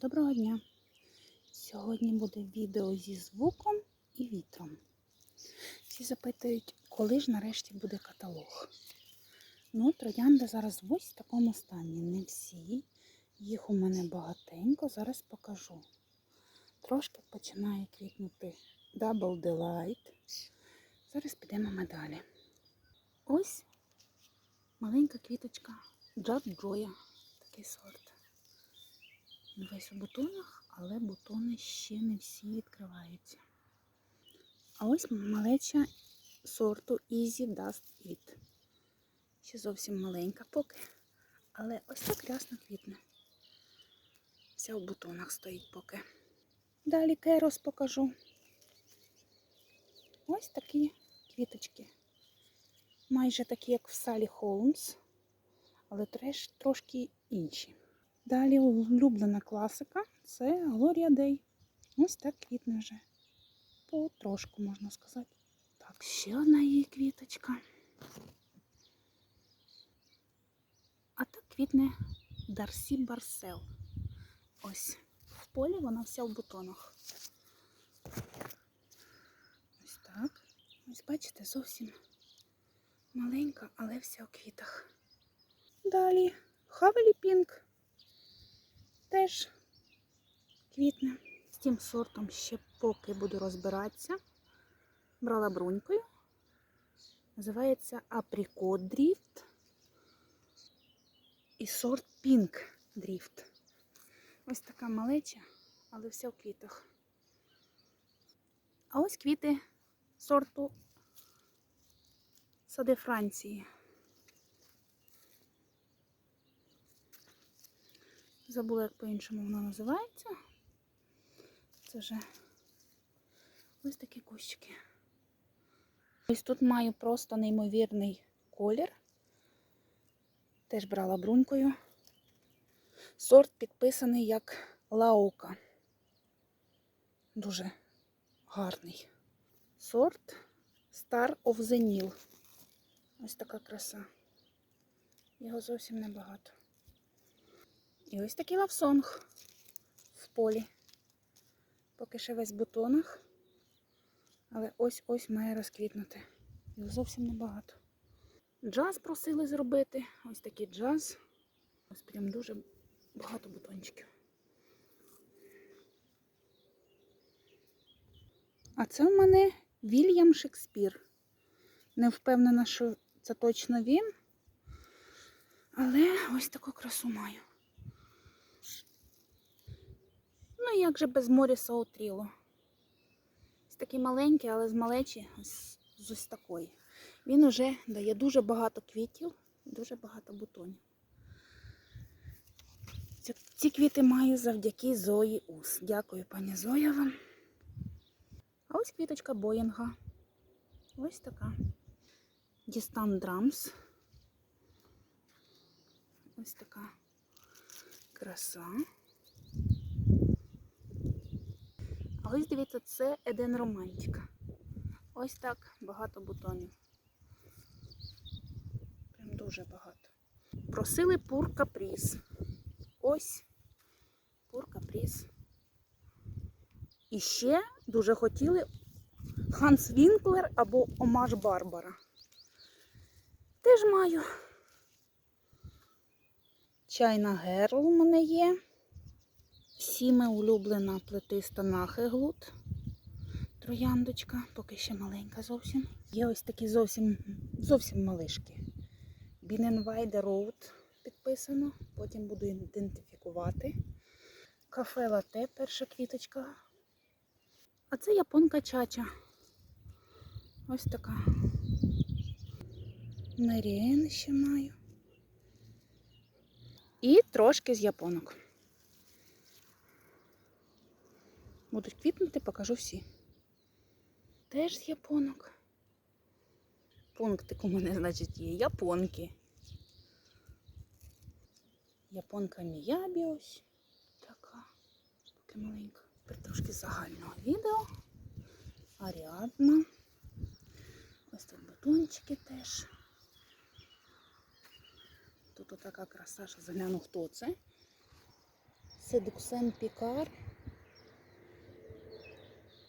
Доброго дня! Сьогодні буде відео зі звуком і вітром. Всі запитують, коли ж нарешті буде каталог. Ну, троянди зараз в ось такому стані. Не всі. Їх у мене багатенько, зараз покажу. Трошки починає квітнути Double Delight. Зараз підемо ми далі. Ось маленька квіточка Джад Джоя. Такий сорт. Весь у бутонах, але бутони ще не всі відкриваються. А ось малеча сорту Easy Dust It. Ще зовсім маленька поки. Але ось так рясно квітне. Вся в бутонах стоїть поки. Далі керос покажу. Ось такі квіточки. Майже такі, як в Салі Холмс, але трошки інші. Далі улюблена класика це Глорія Дей. Ось так квітне вже. Потрошку, можна сказати. Так, ще одна її квіточка. А так квітне Дарсі Барсел. Ось в полі вона вся в бутонах. Ось так. Ось бачите, зовсім маленька, але вся в квітах. Далі Хавелі Пінк. Теж квітне. З тим сортом ще поки буду розбиратися. Брала брунькою. Називається Apricot Drift. І сорт Pink Drift. Ось така малеча, але вся в квітах. А ось квіти сорту Сади Франції. Забула, як по-іншому вона називається. Це вже ось такі кущики. Ось тут маю просто неймовірний колір. Теж брала брунькою. Сорт підписаний як лаука. Дуже гарний. Сорт Star of the Nile. Ось така краса. Його зовсім небагато. І ось такий лавсонг в полі. Поки ще весь в бутонах. Але ось-ось має розквітнути. Їх зовсім небагато. Джаз просили зробити. Ось такий джаз. Ось прям дуже багато бутончиків. А це в мене Вільям Шекспір. Не впевнена, що це точно він. Але ось таку красу маю. Ну, як же без Моріса Отріло. Ось такий маленький, але з малечі ось, з ось такої. Він уже дає дуже багато квітів дуже багато бутонів. Ці квіти маю завдяки Зої Ус. Дякую, пані Зоя вам. А ось квіточка Боїнга. Ось така. Дістан Драмс. Ось така краса. А ось дивіться, це Еден Романтика. Ось так багато бутонів. Прям дуже багато. Просили пур капріз. Ось пур капріз. І ще дуже хотіли Ханс Вінклер або Омаш Барбара. Теж маю. Чайна герл у мене є. Всіми улюблена плетиста нахеглут. Трояндочка, поки ще маленька зовсім. Є ось такі зовсім зовсім малишки. Біненвайде Роуд підписано, потім буду ідентифікувати. Кафе лате, перша квіточка. А це японка чача. Ось така. Меріен ще маю. І трошки з японок. Будуть квітнути, покажу всі. Теж з японок. Пунктик у мене, значить, є. Японки. Японка Міябі ось. Така. Поки маленька. Трошки загального відео. Аріадна. Ось тут бутончики теж. Тут така краса, що загляну, хто це. Седуксен Пікар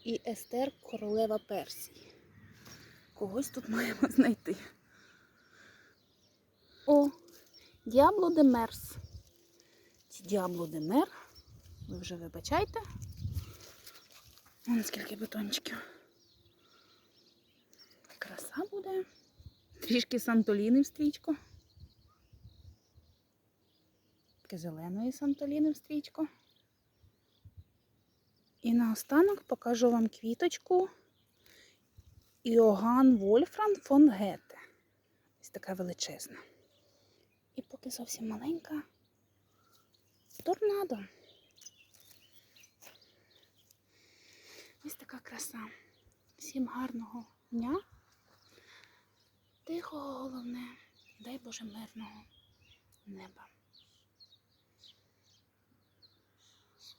і Естер Королева Персії. Когось тут маємо знайти. О, Діабло де Мерс. Ці Діабло де Мер. Ви вже вибачайте. Вон скільки бутончиків. Краса буде. Трішки Сантоліни в стрічку. Таке зеленої Сантоліни в стрічку. І наостанок покажу вам квіточку Іоганн Вольфрам фон Гете. Ось така величезна. І поки зовсім маленька торнадо. Ось така краса. Всім гарного дня. Тихого головне, дай Боже мирного неба.